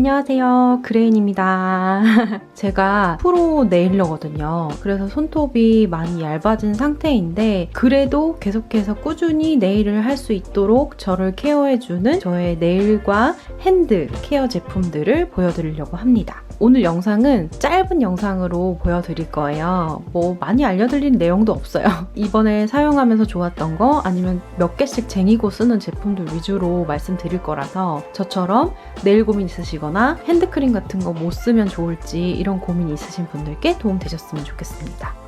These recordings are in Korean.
안녕하세요. 그레인입니다. 제가 프로 네일러거든요. 그래서 손톱이 많이 얇아진 상태인데 그래도 계속해서 꾸준히 네일을 할 수 있도록 저를 케어해주는 저의 네일과 핸드 케어 제품들을 보여드리려고 합니다. 오늘 영상은 짧은 영상으로 보여드릴 거예요. 뭐 많이 알려드릴 내용도 없어요. 이번에 사용하면서 좋았던 거 아니면 몇 개씩 쟁이고 쓰는 제품들 위주로 말씀드릴 거라서 저처럼 네일 고민 있으시거나 핸드크림 같은 거못 쓰면 좋을지 이런 고민이 있으신 분들께 도움 되셨으면 좋겠습니다.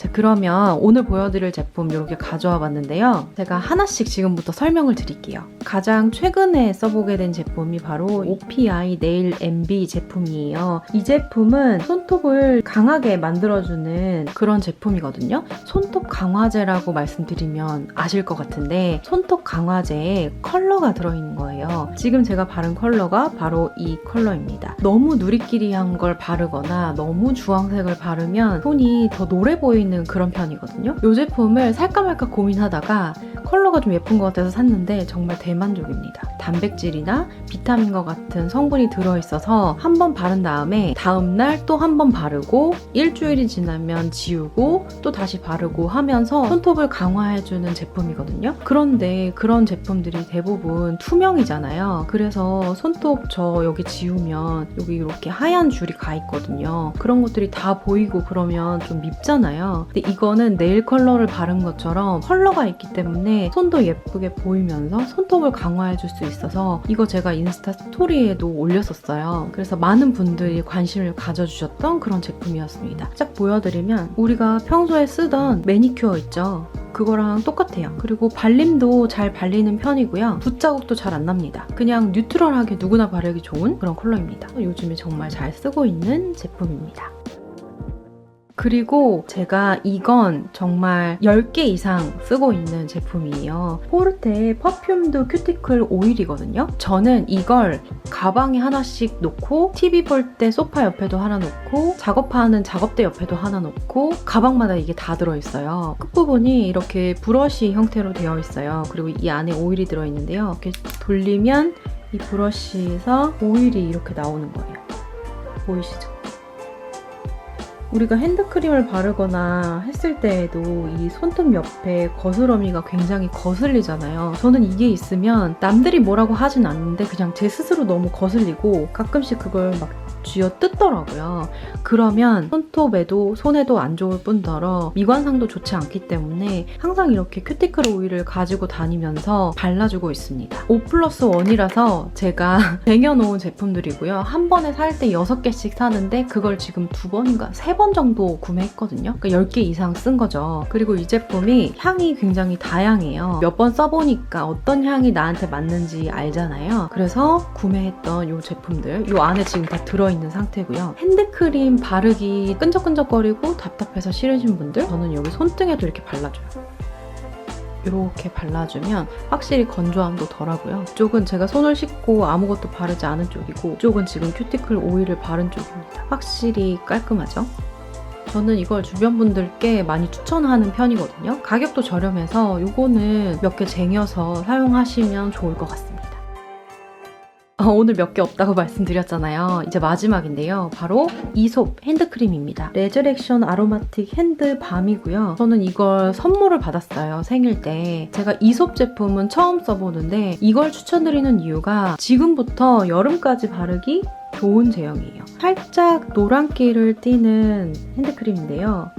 자, 그러면 오늘 보여드릴 제품 이렇게 가져와 봤는데요. 제가 하나씩 지금부터 설명을 드릴게요. 가장 최근에 써보게 된 제품이 바로 OPI 네일 MB 제품이에요. 이 제품은 손톱을 강하게 만들어주는 그런 제품이거든요. 손톱 강화제라고 말씀드리면 아실 것 같은데 손톱 강화제에 컬러가 들어있는 거예요. 지금 제가 바른 컬러가 바로 이 컬러입니다. 너무 누리끼리한 걸 바르거나 너무 주황색을 바르면 손이 더 노래 보이는 그런 편이거든요. 이 제품을 살까 말까 고민하다가 컬러가 좀 예쁜 것 같아서 샀는데 정말 대만족입니다. 단백질이나 비타민과 같은 성분이 들어있어서 한 번 바른 다음에 다음날 또 한 번 바르고 일주일이 지나면 지우고 또 다시 바르고 하면서 손톱을 강화해주는 제품이거든요. 그런데 그런 제품들이 대부분 투명이잖아요. 그래서 손톱 저 여기 지우면 여기 이렇게 하얀 줄이 가 있거든요. 그런 것들이 다 보이고 그러면 좀 밉잖아요. 근데 이거는 네일 컬러를 바른 것처럼 컬러가 있기 때문에 손도 예쁘게 보이면서 손톱을 강화해줄 수 있어서 이거 제가 인스타 스토리에도 올렸었어요. 그래서 많은 분들이 관심을 가져주셨던 그런 제품이었습니다. 쫙 보여드리면 우리가 평소에 쓰던 매니큐어 있죠. 그거랑 똑같아요. 그리고 발림도 잘 발리는 편이고요. 붓자국도 잘 안 납니다. 그냥 뉴트럴하게 누구나 바르기 좋은 그런 컬러입니다. 요즘에 정말 잘 쓰고 있는 제품입니다. 그리고 제가 이건 정말 10개 이상 쓰고 있는 제품이에요. 포르테의 퍼퓸드 큐티클 오일이거든요. 저는 이걸 가방에 하나씩 놓고 TV 볼 때 소파 옆에도 하나 놓고 작업하는 작업대 옆에도 하나 놓고 가방마다 이게 다 들어있어요. 끝부분이 이렇게 브러쉬 형태로 되어 있어요. 그리고 이 안에 오일이 들어있는데요. 이렇게 돌리면 이 브러쉬에서 오일이 이렇게 나오는 거예요. 보이시죠? 우리가 핸드크림을 바르거나 했을 때에도 이 손톱 옆에 거스러미가 굉장히 거슬리잖아요. 저는 이게 있으면 남들이 뭐라고 하진 않는데 그냥 제 스스로 너무 거슬리고 가끔씩 그걸 막 쥐어 뜯더라고요. 그러면 손톱에도 손에도 안 좋을 뿐더러 미관상도 좋지 않기 때문에 항상 이렇게 큐티클 오일을 가지고 다니면서 발라주고 있습니다. 5 플러스 1이라서 제가 쟁여놓은 제품들이고요. 한 번에 살 때 6개씩 사는데 그걸 지금 두 번인가 세 번 정도 구매했거든요. 그러니까 10개 이상 쓴 거죠. 그리고 이 제품이 향이 굉장히 다양해요. 몇 번 써보니까 어떤 향이 나한테 맞는지 알잖아요. 그래서 구매했던 이 제품들 이 안에 지금 다 들어 있는 상태고요. 핸드크림 바르기 끈적끈적거리고 답답해서 싫으신 분들 저는 여기 손등에도 이렇게 발라줘요. 이렇게 발라주면 확실히 건조함도 덜하고요. 이쪽은 제가 손을 씻고 아무것도 바르지 않은 쪽이고 이쪽은 지금 큐티클 오일을 바른 쪽입니다. 확실히 깔끔하죠? 저는 이걸 주변 분들께 많이 추천하는 편이거든요. 가격도 저렴해서 이거는 몇 개 쟁여서 사용하시면 좋을 것 같습니다. 어, 오늘 몇 개 없다고 말씀드렸잖아요. 이제 마지막인데요. 바로 이솝 핸드크림입니다. 레저렉션 아로마틱 핸드 밤이고요. 저는 이걸 선물을 받았어요. 생일 때. 제가 이솝 제품은 처음 써보는데 이걸 추천드리는 이유가 지금부터 여름까지 바르기 좋은 제형이에요. 살짝 노란기를 띠는 핸드크림인데요.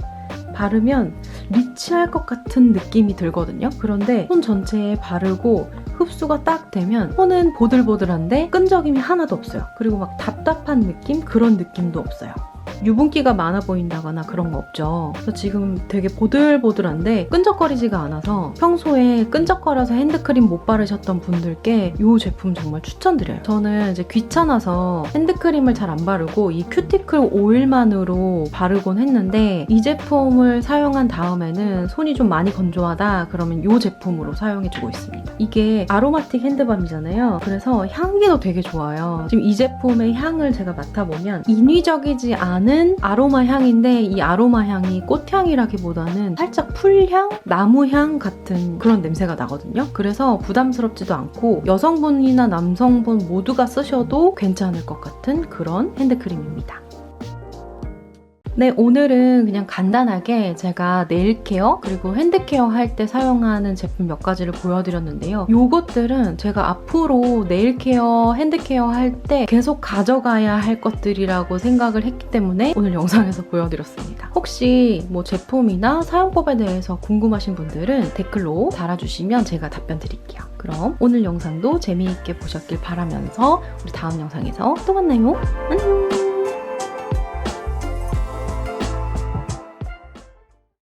바르면 리치할 것 같은 느낌이 들거든요. 그런데 손 전체에 바르고 흡수가 딱 되면 손은 보들보들한데 끈적임이 하나도 없어요. 그리고 막 답답한 느낌? 그런 느낌도 없어요. 유분기가 많아 보인다거나 그런 거 없죠. 그래서 지금 되게 보들보들한데 끈적거리지가 않아서 평소에 끈적거려서 핸드크림 못 바르셨던 분들께 이 제품 정말 추천드려요. 저는 이제 귀찮아서 핸드크림을 잘 안 바르고 이 큐티클 오일만으로 바르곤 했는데 이 제품을 사용한 다음에는 손이 좀 많이 건조하다 그러면 이 제품으로 사용해주고 있습니다. 이게 아로마틱 핸드밤이잖아요. 그래서 향기도 되게 좋아요. 지금 이 제품의 향을 제가 맡아보면 인위적이지 않은 나는 아로마 향인데 이 아로마 향이 꽃향이라기보다는 살짝 풀향, 나무향 같은 그런 냄새가 나거든요. 그래서 부담스럽지도 않고 여성분이나 남성분 모두가 쓰셔도 괜찮을 것 같은 그런 핸드크림입니다. 네, 오늘은 그냥 간단하게 제가 네일 케어 그리고 핸드 케어 할 때 사용하는 제품 몇 가지를 보여드렸는데요. 요것들은 제가 앞으로 네일 케어, 핸드 케어 할 때 계속 가져가야 할 것들이라고 생각을 했기 때문에 오늘 영상에서 보여드렸습니다. 혹시 뭐 제품이나 사용법에 대해서 궁금하신 분들은 댓글로 달아주시면 제가 답변 드릴게요. 그럼 오늘 영상도 재미있게 보셨길 바라면서 우리 다음 영상에서 또 만나요. 안녕!